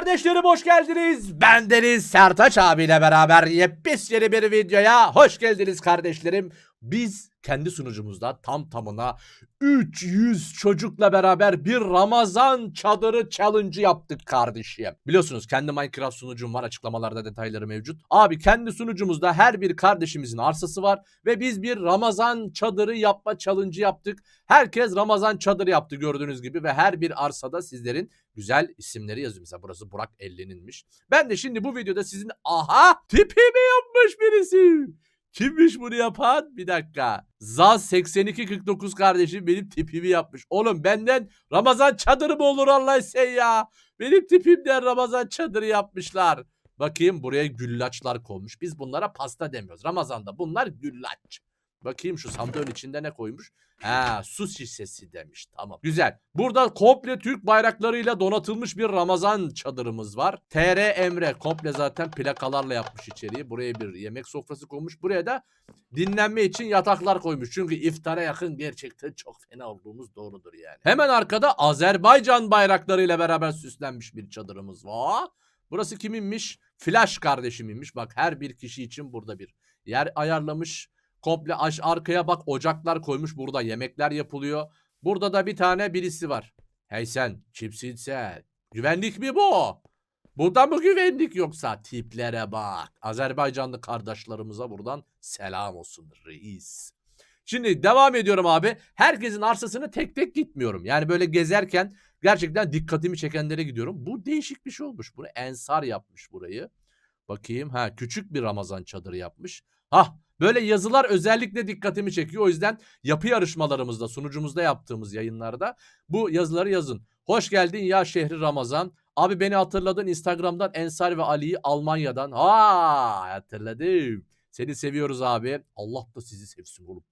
kardeşlerim hoş geldiniz. Ben Deniz Sertaç abiyle beraber yepyeni bir videoya hoş geldiniz kardeşlerim. Biz kendi sunucumuzda tam tamına 300 çocukla beraber bir Ramazan çadırı challenge yaptık kardeşim. Biliyorsunuz kendi Minecraft sunucum var açıklamalarda detayları mevcut. Abi kendi sunucumuzda her bir kardeşimizin arsası var ve biz bir Ramazan çadırı yapma challenge yaptık. Herkes Ramazan çadırı yaptı gördüğünüz gibi ve her bir arsada sizlerin güzel isimleri yazıyor. Mesela burası Burak 50'ninmiş. Ben de şimdi bu videoda sizin aha tipimi yapmış birisi. Kimmiş bunu yapan? Bir dakika. Zaz 8249 kardeşim benim tipimi yapmış. Oğlum benden Ramazan çadırı mı olur Allah sen ya? Benim tipimden Ramazan çadırı yapmışlar. Bakayım buraya güllaçlar konmuş. Biz bunlara pasta demiyoruz. Ramazan'da bunlar güllaç. Bakayım şu sandığın içinde ne koymuş? Ha su şişesi demiş. Tamam. Güzel. Burada komple Türk bayraklarıyla donatılmış bir Ramazan çadırımız var. TR Emre komple zaten plakalarla yapmış içeriği. Buraya bir yemek sofrası koymuş. Buraya da dinlenme için yataklar koymuş. Çünkü iftara yakın gerçekten çok fena olduğumuz doğrudur yani. Hemen arkada Azerbaycan bayraklarıyla beraber süslenmiş bir çadırımız var. Burası kiminmiş? Flash kardeşiminmiş. Bak her bir kişi için burada bir yer ayarlamış. Komple aş arkaya bak ocaklar koymuş burada yemekler yapılıyor. Burada da bir tane birisi var. Hey sen kimsin sen? Güvenlik mi bu? Burada mı güvenlik yoksa? Tiplere bak. Azerbaycanlı kardeşlerimize buradan selam olsun reis. Şimdi devam ediyorum abi. Herkesin arsasını tek tek gitmiyorum. Yani böyle gezerken gerçekten dikkatimi çekenlere gidiyorum. Bu değişik bir şey olmuş. Bunu Ensar yapmış burayı. Bakayım. Ha küçük bir Ramazan çadırı yapmış. Hah böyle yazılar özellikle dikkatimi çekiyor. O yüzden yapı yarışmalarımızda sunucumuzda yaptığımız yayınlarda bu yazıları yazın. Hoş geldin ya şehri Ramazan. Abi beni hatırladın Instagram'dan Ensar ve Ali'yi Almanya'dan. Ha hatırladım. Seni seviyoruz abi. Allah da sizi sevsin oğlum.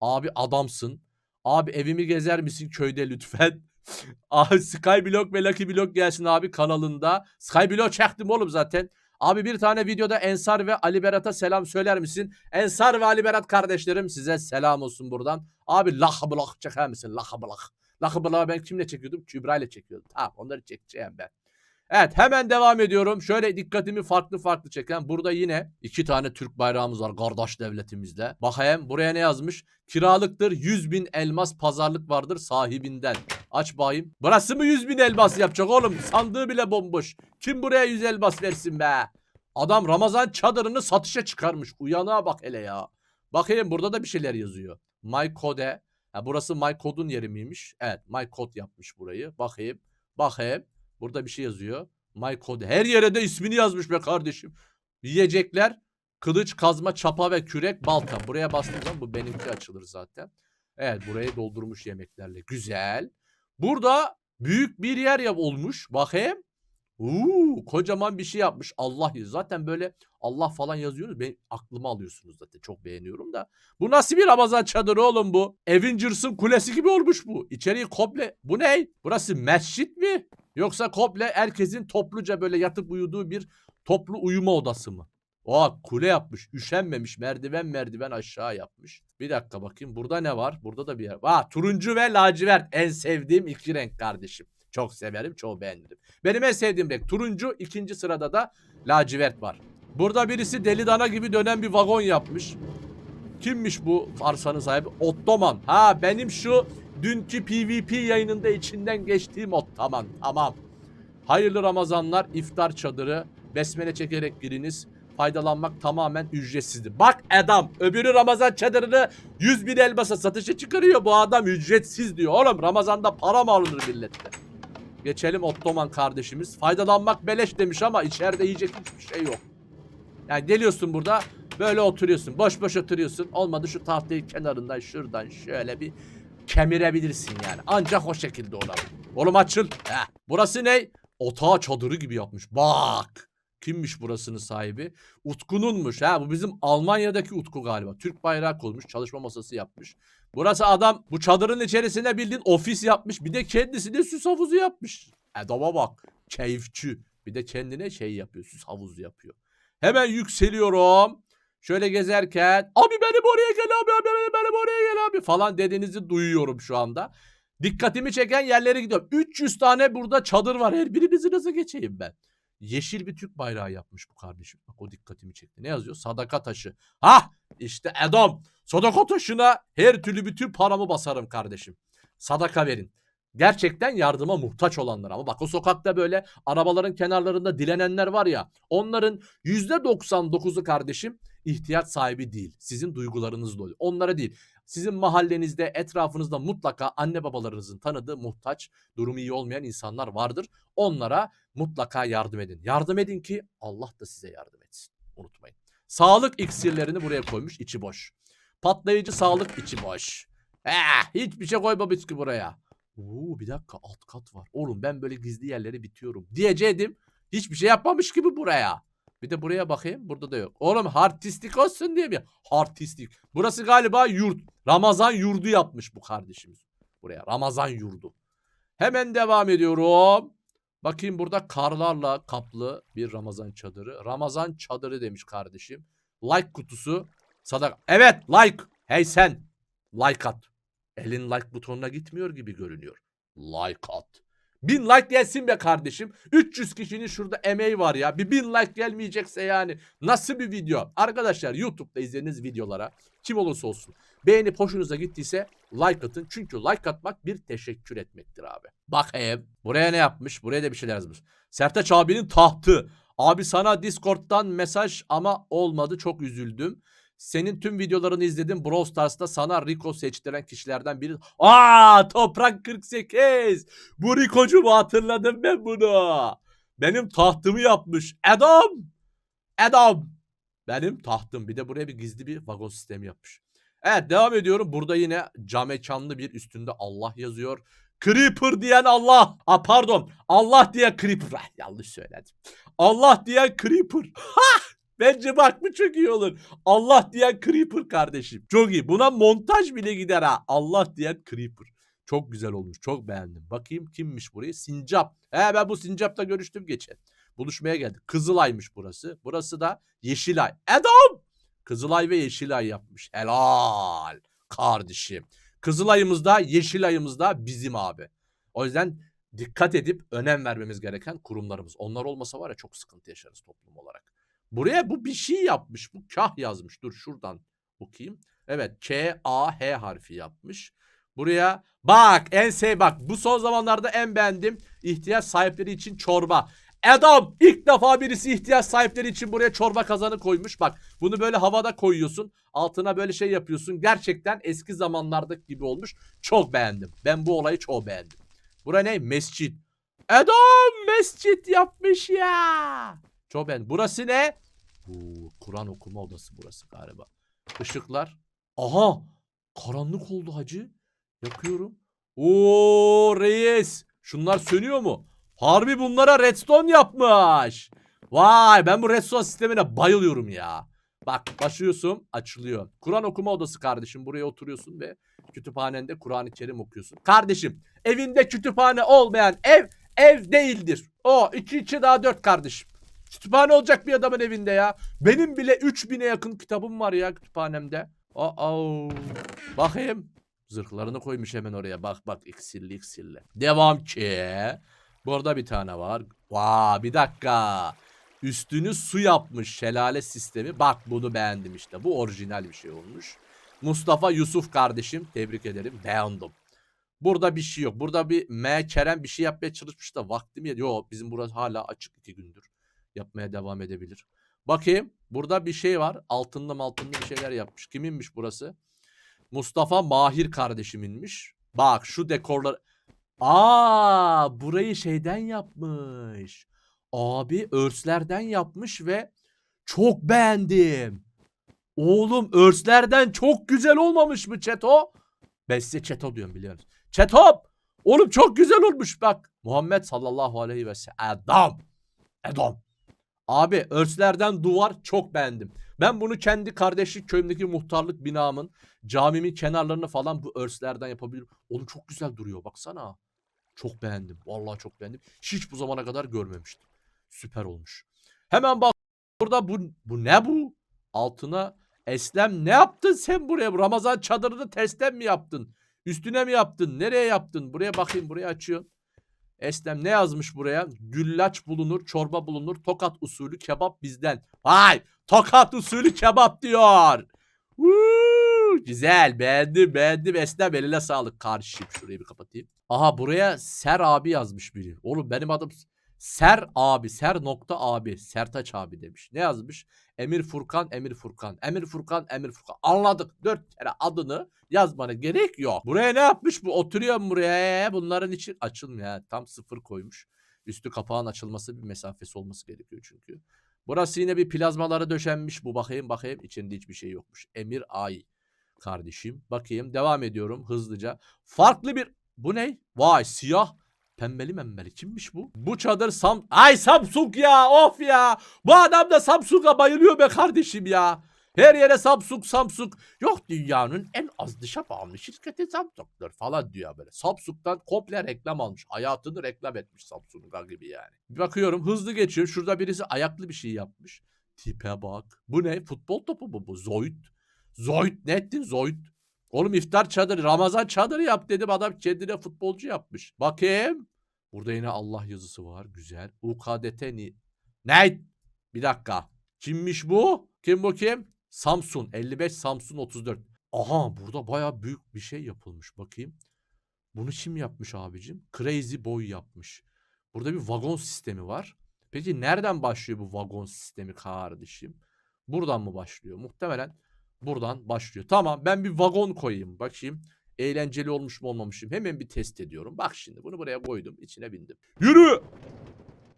Abi adamsın. Abi evimi gezer misin köyde lütfen? Abi Skyblock ve Lucky Block gelsin abi kanalında. Skyblock çektim oğlum zaten. Abi bir tane videoda Ensar ve Ali Berat'a selam söyler misin? Ensar ve Ali Berat kardeşlerim size selam olsun buradan. Abi lahblak çeker misin? Lahblak. Lahblak'ı ben kimle çekiyordum? Kübra ile çekiyordum. Tamam onları çekeceğim ben. Evet hemen devam ediyorum. Şöyle dikkatimi farklı farklı çeken. Burada yine iki tane Türk bayrağımız var kardeş devletimizde. Bakayım buraya ne yazmış? Kiralıktır 100 bin elmas pazarlık vardır sahibinden. Aç bakayım. Burası mı 100 bin elmas yapacak oğlum? Sandığı bile bomboş. Kim buraya 100 elmas versin be? Adam Ramazan çadırını satışa çıkarmış. Uyanığa bak hele ya. Bakayım burada da bir şeyler yazıyor. My Code. Ha, burası My Code'un yeri miymiş? Evet My Code yapmış burayı. Bakayım. Bakayım. Burada bir şey yazıyor. My Code. Her yere de ismini yazmış be kardeşim. Yiyecekler. Kılıç, kazma, çapa ve kürek, balta. Buraya bastığım zaman bu benimki açılır zaten. Evet burayı doldurmuş yemeklerle. Güzel. Burada büyük bir yer yap olmuş. Bakayım. Uuu kocaman bir şey yapmış. Allah. Zaten böyle Allah falan yazıyoruz. Ben aklıma alıyorsunuz zaten. Çok beğeniyorum da. Bu nasıl bir Ramazan çadırı oğlum bu? Avengers'ın kulesi gibi olmuş bu. İçeriği komple. Bu ne? Burası mescit mi? Yoksa komple herkesin topluca böyle yatıp uyuduğu bir toplu uyuma odası mı? Oha kule yapmış. Üşenmemiş. Merdiven merdiven aşağı yapmış. Bir dakika bakayım. Burada ne var? Burada da bir yer. Aa turuncu ve lacivert. En sevdiğim iki renk kardeşim. Çok severim. Çok beğenirim. Benim en sevdiğim renk turuncu. ikinci sırada da lacivert var. Burada birisi deli dana gibi dönen bir vagon yapmış. Kimmiş bu arsanın sahibi? Ottoman. Ha benim şu dünkü PvP yayınında içinden geçtiğim Ottoman. Tamam. Hayırlı Ramazanlar, iftar çadırı. Besmele çekerek giriniz. Faydalanmak tamamen ücretsizdi. Bak adam öbürü Ramazan çadırını 100 bin elbasa satışa çıkarıyor. Bu adam ücretsiz diyor. Oğlum Ramazan'da para mı alınır millette? Geçelim Ottoman kardeşimiz. Faydalanmak beleş demiş ama içeride yiyecek hiçbir şey yok. Yani geliyorsun burada böyle oturuyorsun. Boş boş oturuyorsun. Olmadı şu tahtayı kenarından şuradan şöyle bir kemirebilirsin yani. Ancak o şekilde olabilir. Oğlum açıl. Heh. Burası ne? Otağı çadırı gibi yapmış. Bak. Kimmiş burasının sahibi? Utku'nunmuş. Ha bu bizim Almanya'daki Utku galiba. Türk bayrağı koymuş. Çalışma masası yapmış. Burası adam bu çadırın içerisine bildiğin ofis yapmış. Bir de kendisine süs havuzu yapmış. Adama bak. Keyifçi. Bir de kendine şey yapıyor. Süs havuzu yapıyor. Hemen yükseliyorum. Şöyle gezerken abi benim oraya gel abi, abi benim oraya gel abi falan dediğinizi duyuyorum şu anda. Dikkatimi çeken yerlere gidiyorum. 300 tane burada çadır var. Her birinizi nasıl geçeyim ben? Yeşil bir Türk bayrağı yapmış bu kardeşim. Bak o dikkatimi çekti. Ne yazıyor? Sadaka taşı. Hah işte Edom. Sadaka taşına her türlü bütün paramı basarım kardeşim. Sadaka verin. Gerçekten yardıma muhtaç olanlar ama bak o sokakta böyle arabaların kenarlarında dilenenler var ya onların %99'u kardeşim ihtiyaç sahibi değil. Sizin duygularınız dolu. Onlara değil. Sizin mahallenizde, etrafınızda mutlaka anne babalarınızın tanıdığı muhtaç, durumu iyi olmayan insanlar vardır. Onlara mutlaka yardım edin. Yardım edin ki Allah da size yardım etsin. Unutmayın. Sağlık iksirlerini buraya koymuş, içi boş. Patlayıcı sağlık içi boş. Eh, hiçbir şey koymamış ki buraya. Oo, bir dakika alt kat var. Oğlum ben böyle gizli yerleri bitiyorum. Diyecektim. Hiçbir şey yapmamış gibi buraya. Bir de buraya bakayım. Burada da yok. Oğlum artistik olsun diye mi? Artistik. Burası galiba yurt. Ramazan yurdu yapmış bu kardeşimiz. Buraya Ramazan yurdu. Hemen devam ediyorum. Bakayım burada karlarla kaplı bir Ramazan çadırı. Ramazan çadırı demiş kardeşim. Like kutusu. Sadaka. Evet like. Hey sen. Like at. Elin like butonuna gitmiyor gibi görünüyor. Like at. Bin like gelsin be kardeşim. 300 kişinin şurada emeği var ya. Bir bin like gelmeyecekse yani. Nasıl bir video? Arkadaşlar YouTube'da izlediğiniz videolara kim olursa olsun. Beğenip hoşunuza gittiyse like atın. Çünkü like atmak bir teşekkür etmektir abi. Bakayım. Buraya ne yapmış? Buraya da bir şeyler yazmış. Sertaç abinin tahtı. Abi sana Discord'dan mesaj ama olmadı. Çok üzüldüm. Senin tüm videolarını izledim. Brawl Stars'ta sana Rico seçtiren kişilerden biri. Aa Toprak 48. Bu Rico'cu mu hatırladım ben bunu. Benim tahtımı yapmış. Adam. Adam. Benim tahtım. Bir de buraya bir gizli bir vagon sistemi yapmış. Evet devam ediyorum. Burada yine camekanlı bir üstünde Allah yazıyor. Creeper diyen Allah. A pardon. Allah diye Creeper. Ah, yanlış söyledim. Allah diyen Creeper. Ha! Bence bak bu çok iyi olur. Allah diyen Creeper kardeşim. Çok iyi. Buna montaj bile gider ha. Allah diyen Creeper. Çok güzel olmuş. Çok beğendim. Bakayım kimmiş burayı? Sincap. He ben bu Sincap'la görüştüm geçen. Buluşmaya geldik. Kızılay'mış burası. Burası da Yeşilay. Edom! Kızılay ve Yeşilay yapmış. Helal kardeşim. Kızılay'ımız da Yeşilay'ımız da bizim abi. O yüzden dikkat edip önem vermemiz gereken kurumlarımız. Onlar olmasa var ya çok sıkıntı yaşarız toplum olarak. Buraya bu bir şey yapmış. Bu kah yazmış. Dur şuradan okuyayım. Evet K A H harfi yapmış. Buraya bak en sev bak bu son zamanlarda en beğendim ihtiyaç sahipleri için çorba. Adam ilk defa birisi ihtiyaç sahipleri için buraya çorba kazanı koymuş. Bak bunu böyle havada koyuyorsun. Altına böyle şey yapıyorsun. Gerçekten eski zamanlardaki gibi olmuş. Çok beğendim. Ben bu olayı çok beğendim. Bura ne? Mescit. Adam mescit yapmış ya. Çok beğendim. Burası ne? Kur'an okuma odası burası galiba. Işıklar. Aha! Karanlık oldu hacı. Yakıyorum. Oo reis. Şunlar sönüyor mu? Harbi bunlara redstone yapmış. Vay ben bu redstone sistemine bayılıyorum ya. Bak başlıyorsun açılıyor. Kur'an okuma odası kardeşim. Buraya oturuyorsun ve kütüphanende Kur'an-ı Kerim okuyorsun. Kardeşim evinde kütüphane olmayan ev ev değildir. O iki içi daha dört kardeşim. Kütüphane olacak bir adamın evinde ya. Benim bile 3000'e yakın kitabım var ya kütüphanemde. Aa, bakayım. Zırhlarını koymuş hemen oraya. Bak bak iksirli iksirli. Devam ki. Burada bir tane var. Vaa bir dakika. Üstünü su yapmış şelale sistemi. Bak bunu beğendim işte. Bu orijinal bir şey olmuş. Mustafa Yusuf kardeşim tebrik ederim. Beğendim. Burada bir şey yok. Burada bir M Kerem bir şey yapmaya çalışmış da vaktim yetmiyor. Yok bizim burası hala açık iki gündür. Yapmaya devam edebilir. Bakayım. Burada bir şey var. Altınlı altınlı bir şeyler yapmış. Kiminmiş burası? Mustafa Mahir kardeşiminmiş. Bak şu dekorlar. Aa, burayı şeyden yapmış. Abi örslerden yapmış ve çok beğendim. Oğlum örslerden çok güzel olmamış mı Çeto? Ben size Çeto diyorum biliyorsunuz. Çeto! Oğlum çok güzel olmuş bak. Muhammed sallallahu aleyhi ve sellem. Adam. Adam. Abi örslerden duvar çok beğendim. Ben bunu kendi kardeşlik köyümdeki muhtarlık binamın camimin kenarlarını falan bu örslerden yapabilirim. Oğlum çok güzel duruyor baksana. Çok beğendim. Vallahi çok beğendim. Hiç bu zamana kadar görmemiştim. Süper olmuş. Hemen bak burada bu bu ne bu? Altına Eslem ne yaptın sen buraya? Bu Ramazan çadırını tersten mi yaptın? Üstüne mi yaptın? Nereye yaptın? Buraya bakayım. Buraya açıyorsun. Eslem ne yazmış buraya? Güllaç bulunur, çorba bulunur, tokat usulü kebap bizden. Vay! Tokat usulü kebap diyor. Woo! Güzel beğendim beğendim Eslem eline sağlık kardeşim. Şurayı bir kapatayım. Aha buraya Ser abi yazmış biri. Oğlum benim adım Ser abi. Ser nokta abi. Sertaç abi demiş. Ne yazmış? Emir Furkan, Emir Furkan. Emir Furkan, Emir Furkan. Anladık. Dört kere adını yazmana gerek yok. Buraya ne yapmış bu? Oturuyor buraya? Bunların için açılmıyor. Tam sıfır koymuş. Üstü kapağın açılması bir mesafesi olması gerekiyor çünkü. Burası yine bir plazmaları döşenmiş. Bu bakayım bakayım. içinde hiçbir şey yokmuş. Emir Ay kardeşim. Bakayım devam ediyorum hızlıca. Farklı bir... Bu ne? Vay siyah. Pembeli membeli kimmiş bu? Bu çadır Sam... Ay Samsung ya of ya. Bu adam da Samsung'a bayılıyor be kardeşim ya. Her yere Samsung Samsung. Yok dünyanın en az dışa bağımlı şirketi Samsung'dur falan diyor böyle. Samsung'dan komple reklam almış. Hayatını reklam etmiş Samsung'a gibi yani. Bir bakıyorum hızlı geçiyor. Şurada birisi ayaklı bir şey yapmış. Tipe bak. Bu ne? Futbol topu mu bu? Zoid. Zoid ne ettin Zoid? Oğlum iftar çadırı, Ramazan çadırı yap dedim. Adam kendine futbolcu yapmış. Bakayım. Burada yine Allah yazısı var. Güzel. UKDT ni... Ne? Bir dakika. Kimmiş bu? Kim bu kim? Samsun. 55 Samsun 34. Aha burada baya büyük bir şey yapılmış. Bakayım. Bunu kim yapmış abicim? Crazy Boy yapmış. Burada bir vagon sistemi var. Peki nereden başlıyor bu vagon sistemi kardeşim? Buradan mı başlıyor? Muhtemelen buradan başlıyor. Tamam ben bir vagon koyayım. Bakayım eğlenceli olmuş mu olmamışım. Hemen bir test ediyorum. Bak şimdi bunu buraya koydum. içine bindim. Yürü!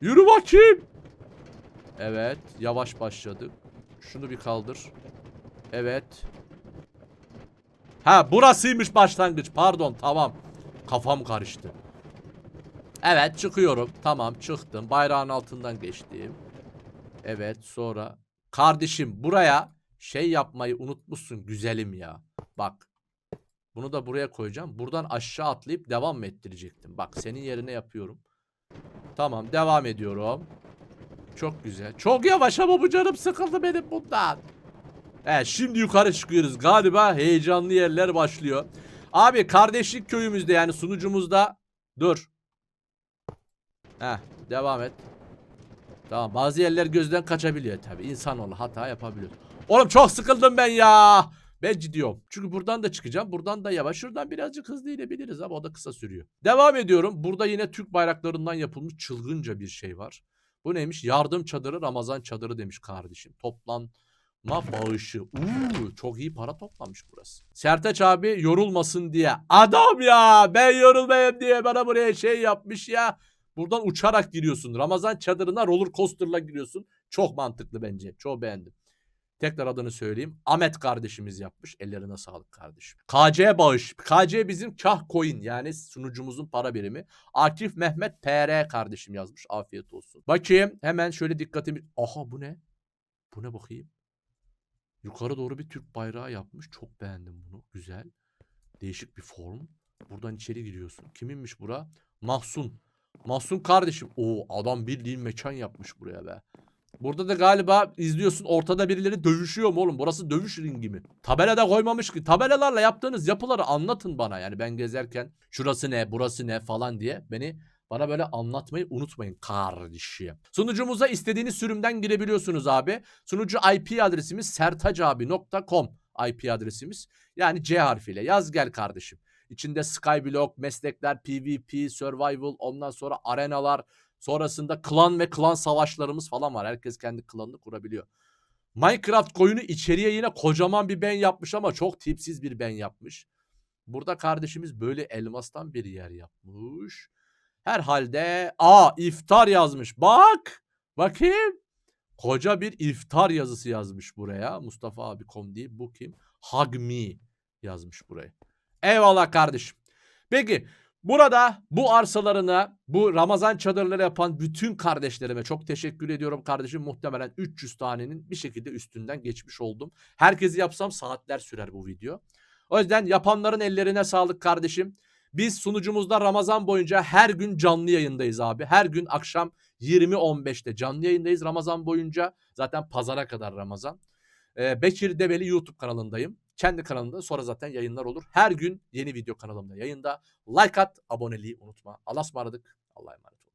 Yürü bakayım! Evet yavaş başladık. Şunu bir kaldır. Evet. Ha burasıymış başlangıç. Pardon tamam. Kafam karıştı. Evet çıkıyorum. Tamam çıktım. Bayrağın altından geçtim. Evet sonra. Kardeşim buraya şey yapmayı unutmuşsun güzelim ya. Bak. Bunu da buraya koyacağım. Buradan aşağı atlayıp devam mı ettirecektim? Bak senin yerine yapıyorum. Tamam devam ediyorum. Çok güzel. Çok yavaş ama bu canım sıkıldı benim bundan. Evet şimdi yukarı çıkıyoruz. Galiba heyecanlı yerler başlıyor. Abi kardeşlik köyümüzde yani sunucumuzda dur. Heh devam et. Tamam bazı yerler gözden kaçabiliyor tabi. İnsanoğlu hata yapabiliyor. Oğlum çok sıkıldım ben ya. Ben gidiyorum. Çünkü buradan da çıkacağım. Buradan da yavaş. Şuradan birazcık hızlı inebiliriz ama o da kısa sürüyor. Devam ediyorum. Burada yine Türk bayraklarından yapılmış çılgınca bir şey var. Bu neymiş? Yardım çadırı, Ramazan çadırı demiş kardeşim. Toplanma bağışı. Uuu çok iyi para toplamış burası. Sertaç abi yorulmasın diye. Adam ya ben yorulmayayım diye bana buraya şey yapmış ya. Buradan uçarak giriyorsun. Ramazan çadırına roller coaster'la giriyorsun. Çok mantıklı bence. Çok beğendim. Tekrar adını söyleyeyim. Ahmet kardeşimiz yapmış. Ellerine sağlık kardeşim. KC bağış. KC bizim kah coin yani sunucumuzun para birimi. Akif Mehmet PR kardeşim yazmış. Afiyet olsun. Bakayım hemen şöyle dikkatimi. Aha bu ne? Bu ne bakayım? Yukarı doğru bir Türk bayrağı yapmış. Çok beğendim bunu. Güzel. Değişik bir form. Buradan içeri giriyorsun. Kiminmiş bura? Mahsun. Mahsun kardeşim. Oo adam bildiğin mekan yapmış buraya be. Burada da galiba izliyorsun ortada birileri dövüşüyor mu oğlum? Burası dövüş ringi mi? Tabela da koymamış ki. Tabelalarla yaptığınız yapıları anlatın bana. Yani ben gezerken şurası ne, burası ne falan diye beni bana böyle anlatmayı unutmayın kardeşim. Sunucumuza istediğiniz sürümden girebiliyorsunuz abi. Sunucu IP adresimiz sertacabi.com IP adresimiz. Yani C harfiyle yaz gel kardeşim. İçinde Skyblock, meslekler, PvP, Survival, ondan sonra arenalar, sonrasında klan ve klan savaşlarımız falan var. Herkes kendi klanını kurabiliyor. Minecraft koyunu içeriye yine kocaman bir ben yapmış ama çok tipsiz bir ben yapmış. Burada kardeşimiz böyle elmastan bir yer yapmış. Herhalde a iftar yazmış. Bak. Bakayım. Koca bir iftar yazısı yazmış buraya. Mustafa abi kom değil. Bu kim? Hagmi yazmış buraya. Eyvallah kardeşim. Peki burada bu arsalarına bu Ramazan çadırları yapan bütün kardeşlerime çok teşekkür ediyorum kardeşim. Muhtemelen 300 tanenin bir şekilde üstünden geçmiş oldum. Herkesi yapsam saatler sürer bu video. O yüzden yapanların ellerine sağlık kardeşim. Biz sunucumuzda Ramazan boyunca her gün canlı yayındayız abi. Her gün akşam 20.15'te canlı yayındayız Ramazan boyunca. Zaten pazara kadar Ramazan. Ee, Bekir Develi YouTube kanalındayım. Kendi kanalımda sonra zaten yayınlar olur. Her gün yeni video kanalımda yayında. Like at, aboneliği unutma. Allah'a ısmarladık. Allah'a emanet.